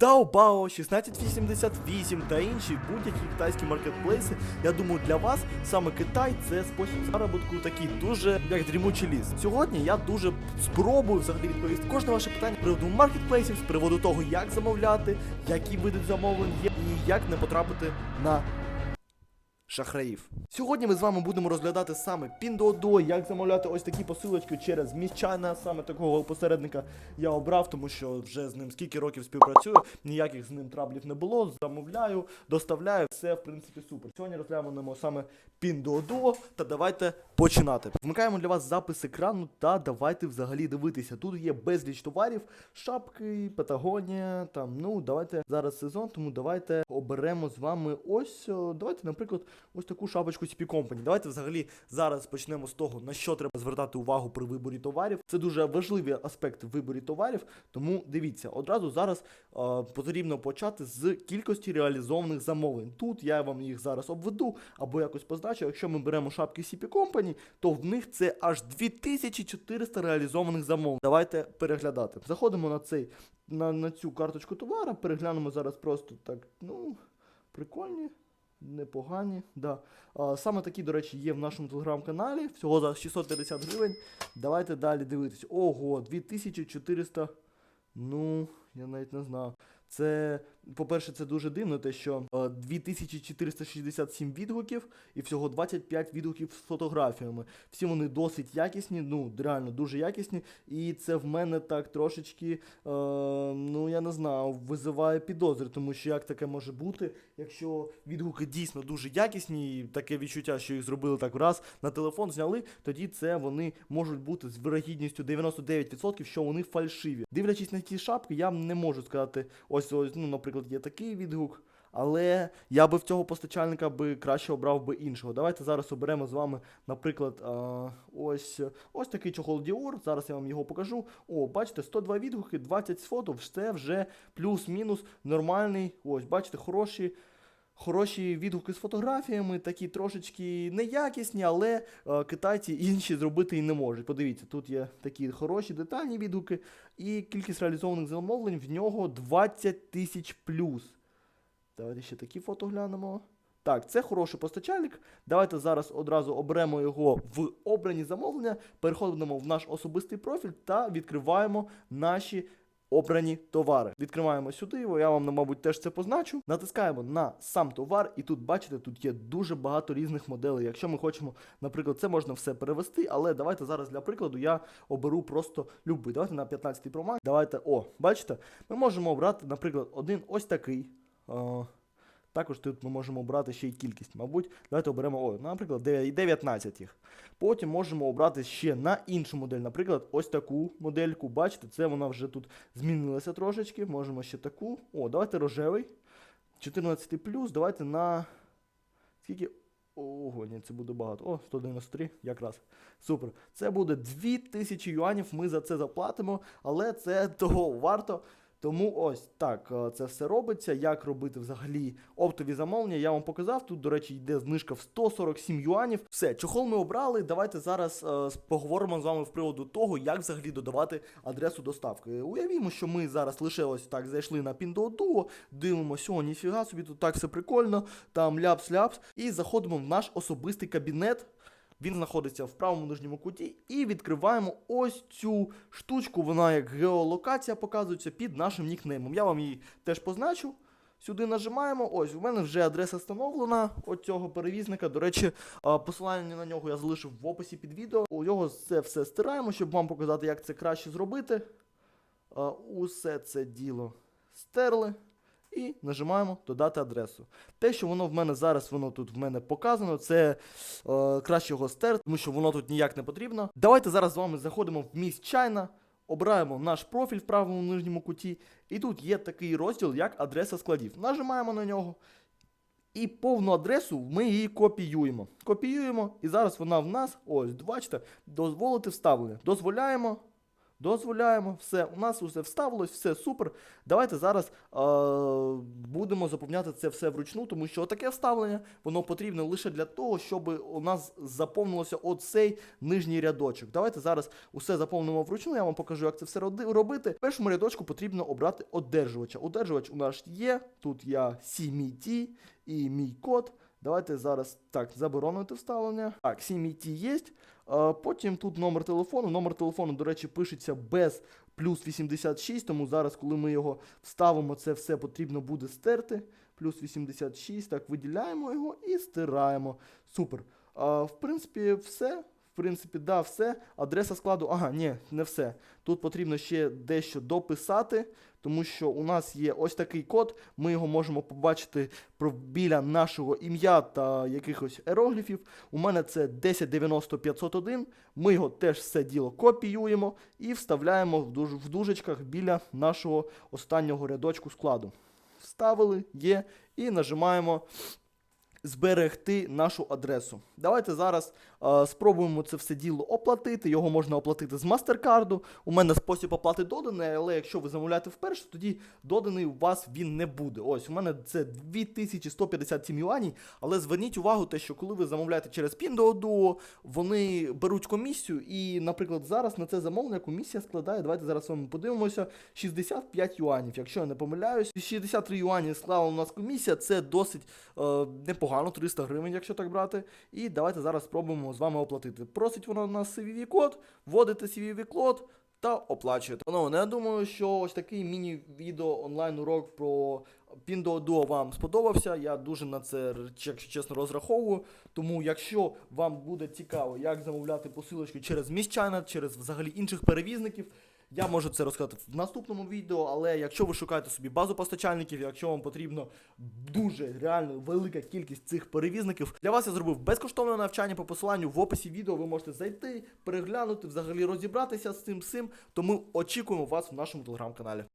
Taobao, 1688 та інші будь-які китайські маркетплейси. Я думаю, для вас саме Китай це спосіб заробітку такий дуже як дрімучий ліс. Сьогодні я дуже спробую взагалі відповісти кожне ваше питання з приводу маркетплейсів, з приводу того, як замовляти, які види замовлень є, і як не потрапити на шахраїв. Сьогодні ми з вами будемо розглядати саме Pinduoduo, як замовляти ось такі посилочки через міщана. Саме такого посередника я обрав, тому що вже з ним скільки років співпрацюю, ніяких з ним траблів не було. Замовляю, доставляю, все в принципі супер. Сьогодні розглянемо саме Pinduoduo, та давайте починати. Вмикаємо для вас запис екрану та давайте взагалі дивитися. Тут є безліч товарів, шапки, Патагонія, там, ну давайте зараз сезон, тому давайте оберемо з вами ось, давайте, наприклад, ось таку шапочку CP Company. Давайте взагалі зараз почнемо з того, на що треба звертати увагу при виборі товарів. Це дуже важливий аспект виборі товарів, тому дивіться, одразу зараз е, потрібно почати з кількості реалізованих замовлень. Тут я вам їх зараз обведу або якось позначу. Якщо ми беремо шапки CP Company, то в них це аж 2400 реалізованих замовлень. Давайте переглядати. Заходимо на цей на, на цю карточку товара, переглянемо зараз просто так, ну, прикольні. Непогані, да. А, саме такі, до речі, є в нашому телеграм-каналі. Всього за 650 гривень. Давайте далі дивитись. Ого, 2400. Ну, я навіть не знаю. Це, по-перше, це дуже дивно, те, що е, 2467 відгуків і всього 25 відгуків з фотографіями. Всі вони досить якісні, ну, реально дуже якісні. І це в мене так трошечки, е, ну я не знаю, визиває підозри, тому що як таке може бути, якщо відгуки дійсно дуже якісні, і таке відчуття, що їх зробили так раз на телефон, зняли, тоді це вони можуть бути з вирогідністю 99%, що вони фальшиві. Дивлячись на ті шапки, я не можу сказати, ось ось, ну, наприклад, є такий відгук. Але я би в цього постачальника би краще обрав би іншого. Давайте зараз оберемо з вами, наприклад, ось ось такий чохол Dior. Зараз я вам його покажу. О, бачите, 102 відгуки, 20 з фото, все вже плюс-мінус нормальний. Ось, бачите, хороші. Хороші відгуки з фотографіями, такі трошечки неякісні, але е, китайці інші зробити і не можуть. Подивіться, тут є такі хороші детальні відгуки, і кількість реалізованих замовлень в нього 20 тисяч плюс. Давайте ще такі фото глянемо. Так, це хороший постачальник. Давайте зараз одразу оберемо його в обрані замовлення, переходимо в наш особистий профіль та відкриваємо наші обрані товари. Відкриваємо сюди, я вам, ну, мабуть, теж це позначу. Натискаємо на сам товар, і тут, бачите, тут є дуже багато різних моделей. Якщо ми хочемо, наприклад, це можна все перевести, але давайте зараз для прикладу я оберу просто любий. Давайте на 15 Pro Max. Давайте, о, бачите, ми можемо обрати, наприклад, один ось такий. Е, також тут ми можемо обрати ще й кількість. Мабуть, давайте оберемо, о, наприклад, 19 їх. Потім можемо обрати ще на іншу модель, наприклад, ось таку модельку. Бачите, це вона вже тут змінилася трошечки. Можемо ще таку. О, давайте рожевий. 14 плюс, давайте на. Скільки. Ого, ні, це буде багато. О, 193, якраз. Супер. Це буде 2000 юанів. Ми за це заплатимо, але це того варто. Тому ось так е, це все робиться. Як робити взагалі оптові замовлення, я вам показав. Тут, до речі, йде знижка в 147 юанів. Все, чохол ми обрали. Давайте зараз е, поговоримо з вами з приводу того, як взагалі додавати адресу доставки. Уявімо, що ми зараз лише ось так зайшли на Pinduoduo, дивимося, о, ніфіга собі, тут так все прикольно, там ляпс-ляпс, і заходимо в наш особистий кабінет. Він знаходиться в правому нижньому куті, і відкриваємо ось цю штучку. Вона як геолокація показується під нашим нікнеймом. Я вам її теж позначу. Сюди нажимаємо. Ось, у мене вже адреса встановлена от цього перевізника. До речі, посилання на нього я залишив в описі під відео. У його це все стираємо, щоб вам показати, як це краще зробити. Усе це діло стерли. І нажимаємо додати адресу. Те, що воно в мене зараз, воно тут в мене показано, це е, краще його стерти, тому що воно тут ніяк не потрібно. Давайте зараз з вами заходимо в міст чайна, обираємо наш профіль в правому нижньому куті, і тут є такий розділ, як адреса складів. Нажимаємо на нього. І повну адресу ми її копіюємо. Копіюємо, і зараз вона в нас, ось, бачите, дозволити вставлення. Дозволяємо. Дозволяємо, все, у нас усе вставилось, все супер. Давайте зараз е, будемо заповняти це все вручну, тому що таке вставлення воно потрібно лише для того, щоб у нас заповнилося оцей нижній рядочок. Давайте зараз усе заповнимо вручну. Я вам покажу, як це все робити. В першому рядочку потрібно обрати одержувача. Одержувач у нас є. Тут я CMT і мій код. Давайте зараз так, заборонити вставлення. Так, CMT є. Е, Потім тут номер телефону. Номер телефону, до речі, пишеться без плюс 86, тому зараз, коли ми його вставимо, це все потрібно буде стерти. Плюс 86, так, виділяємо його і стираємо. Супер. А, в принципі, все. Принципі, да, все. Адреса складу. Ага, ні, не все. Тут потрібно ще дещо дописати, тому що у нас є ось такий код. Ми його можемо побачити біля нашого ім'я та якихось ерогліфів. У мене це 1090501. Ми його теж все діло копіюємо і вставляємо в, дуж, в дужечках біля нашого останнього рядочку складу. Вставили, є, і нажимаємо зберегти нашу адресу. Давайте зараз спробуємо це все діло оплатити. Його можна оплатити з мастеркарду. У мене спосіб оплати доданий, але якщо ви замовляєте вперше, тоді доданий у вас він не буде. Ось у мене це 2157 юаней. Але зверніть увагу, те, що коли ви замовляєте через Pinduoduo, вони беруть комісію, і, наприклад, зараз на це замовлення комісія складає. Давайте зараз з вами подивимося. 65 юанів, якщо я не помиляюсь. 63 юані склала у нас комісія, це досить е, непогано, 300 гривень, якщо так брати. І давайте зараз спробуємо з вами оплатити. Просить воно на CVV-код, вводите CVV-код та оплачуєте. Ну, я думаю, що ось такий міні-відео онлайн-урок про Pinduoduo вам сподобався. Я дуже на це, якщо чесно, розраховую. Тому, якщо вам буде цікаво, як замовляти посилочки через міщана, через взагалі інших перевізників, я можу це розказати в наступному відео, але якщо ви шукаєте собі базу постачальників, якщо вам потрібно дуже реально велика кількість цих перевізників, для вас я зробив безкоштовне навчання по посиланню в описі відео. Ви можете зайти, переглянути, взагалі розібратися з цим всім. Тому очікуємо вас в нашому телеграм-каналі.